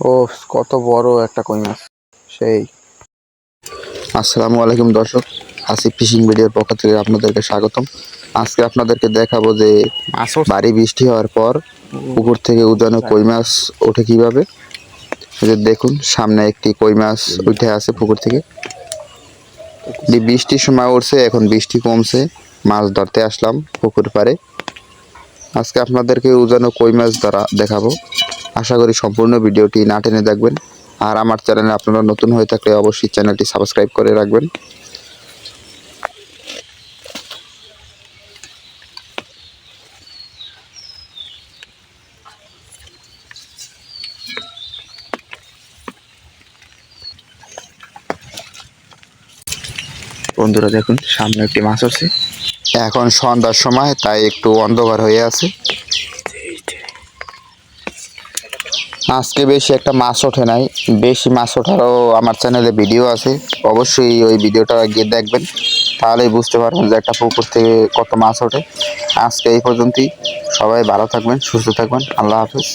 ও কত বড় একটা কই মাছ। সেই। আসসালামু আলাইকুম দর্শক আসিফ ফিশিং ভিডিওর পক্ষ থেকে আপনাদেরকে স্বাগতম। আজকে আপনাদেরকে দেখাবো যে ভারী বৃষ্টি হওয়ার পর পুকুর থেকে উজানো কই মাছ ওঠে কীভাবে? যে দেখুন সামনে একটি কই মাছ উঠে আছে পুকুর থেকে। বৃষ্টির সময় উঠছে এখন বৃষ্টি কমছে মাছ ধরতে আসলাম পুকুর পাড়ে। আজকে আপনাদেরকে উজানো কই মাছ ধরা দেখাবো। আশা করি সম্পূর্ণ ভিডিওটি না টেনে দেখবেন। আর আমার চ্যানেলে আপনারা নতুন হয়ে থাকলে অবশ্যই চ্যানেলটি সাবস্ক্রাইব করে রাখবেন। বন্ধুরা দেখুন, সামনে একটি মাছ আছে। এখন সন্ধ্যার সময়, তাই একটু অন্ধকার হয়ে আছে। আজকে বেশি একটা মাছ ওঠে নাই। বেশি মাছ ওঠারও আমার চ্যানেলে ভিডিও আছে। অবশ্যই ওই ভিডিওটা গিয়ে দেখবেন। তাহলেই বুঝতে পারবেন যে একটা পুকুর থেকে কত মাছ ওঠে। আজকে এই পর্যন্তই। সবাই ভালো থাকবেন, সুস্থ থাকবেন। আল্লাহ হাফেজ।